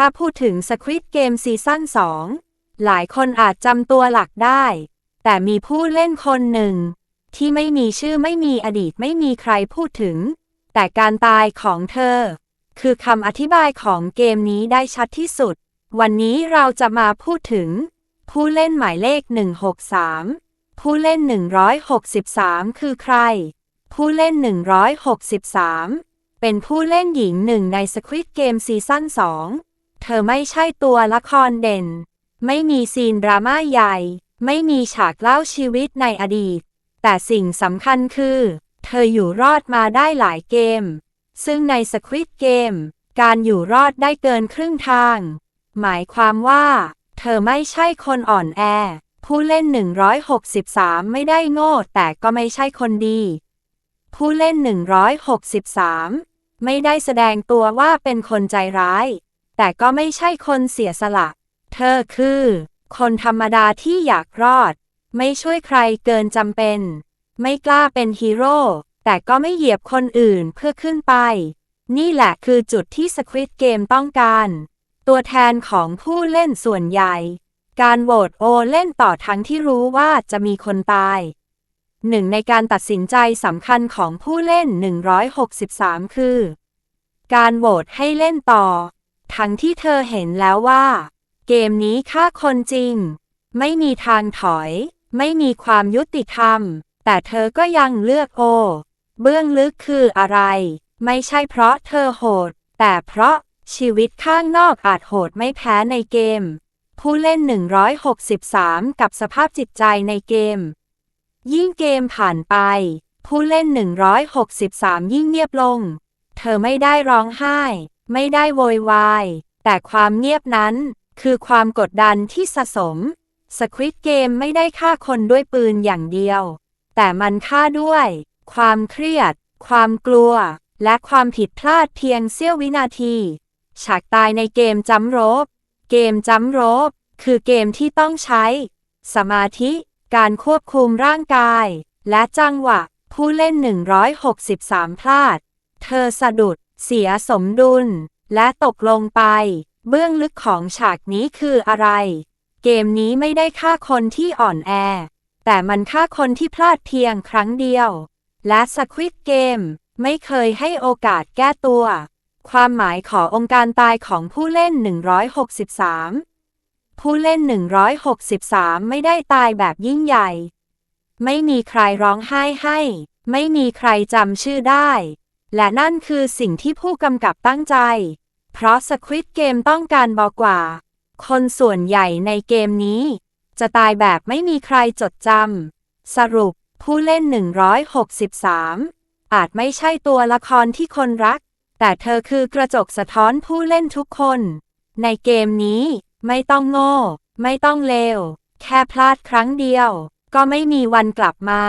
ถ้าพูดถึง Squid Game ซีซั่น2 หลายคนอาจจำตัวหลักได้ แต่มีผู้เล่นคนหนึ่ง ที่ไม่มีชื่อไม่มีอดีตไม่มีใครพูดถึง แต่การตายของเธอ คือคำอธิบายของเกมนี้ได้ชัดที่สุด วันนี้เราจะมาพูดถึง ผู้เล่นหมายเลข 163 ผู้เล่น 163 คือใคร ผู้เล่น 163เป็นผู้เล่นหญิงหนึ่งใน Squid Game ซีซั่น2 เธอไม่ใช่ตัวละครเด่น ไม่มีซีนดราม่าใหญ่ ไม่มีฉากเล่าชีวิตในอดีต แต่สิ่งสำคัญคือ เธออยู่รอดมาได้หลายเกม ซึ่งใน Squid Game การอยู่รอดได้เกินครึ่งทาง หมายความว่า เธอไม่ใช่คนอ่อนแอ ผู้เล่น 163 ไม่ได้โง่ แต่ก็ไม่ใช่คนดี ผู้เล่น 163 ไม่ได้แสดงตัวว่าเป็นคนใจร้าย แต่ก็ไม่ใช่คนเสียสละ เธอคือ คนธรรมดาที่อยากรอด ไม่ช่วยใครเกินจำเป็น ไม่กล้าเป็นฮีโร่ แต่ก็ไม่เหยียบคนอื่นเพื่อขึ้นไป นี่แหละคือจุดที่ Squid Game ต้องการ ตัวแทนของผู้เล่นส่วนใหญ่ การโหวตโอเล่นต่อทั้งที่รู้ว่าจะมีคนตายหนึ่งในการตัดสินใจสำคัญของผู้เล่น 163 คือ การโหวตให้เล่นต่อ ทั้งที่เธอเห็นแล้วว่า เกมนี้ฆ่าคนจริง ไม่มีทางถอย ไม่มีความยุติธรรม แต่เธอก็ยังเลือกโอ เบื้องลึกคืออะไร ไม่ใช่เพราะเธอโหด แต่เพราะชีวิตข้างนอกอาจโหดไม่แพ้ในเกม ผู้เล่น 163 กับสภาพจิตใจในเกม ยิ่งเกมผ่านไป ผู้เล่น 163 ยิ่งเงียบลง เธอไม่ได้ร้องไห้ ไม่ได้โวยวาย แต่ความเงียบนั้น คือความกดดันที่สะสมสควิตเกมไม่ได้ฆ่าคนด้วยปืนอย่างเดียว แต่มันฆ่าด้วย ความเครียด ความกลัว และความผิดพลาดเพียงเสี้ยววินาที ฉากตายในเกมจัมโรบ เกมจัมโรบ คือเกมที่ต้องใช้ สมาธิ การควบคุมร่างกาย และจังหวะ ผู้เล่น 163 พลาด เธอสะดุด เสียสมดุล และตกลงไป เบื้องลึกของฉากนี้คืออะไร เกมนี้ไม่ได้ฆ่าคนที่อ่อนแอ แต่มันฆ่าคนที่พลาดเพียงครั้งเดียว และสควิตเกมไม่เคยให้โอกาสแก้ตัว ความหมายขององค์การตายของผู้เล่น 163 ผู้เล่น 163 ไม่ได้ตายแบบยิ่งใหญ่ ไม่มีใครร้องไห้ให้ ไม่มีใครจำชื่อได้ และนั่นคือสิ่งที่ผู้กำกับตั้งใจ เพราะสควิตเกมต้องการบอกว่า คนส่วนใหญ่ในเกมนี้ จะตายแบบไม่มีใครจดจำ สรุปผู้เล่น 163 อาจไม่ใช่ตัวละครที่คนรัก แต่เธอคือกระจกสะท้อนผู้เล่นทุกคน ในเกมนี้ ไม่ต้องโง่ ไม่ต้องเลว แค่พลาดครั้งเดียว ก็ไม่มีวันกลับมา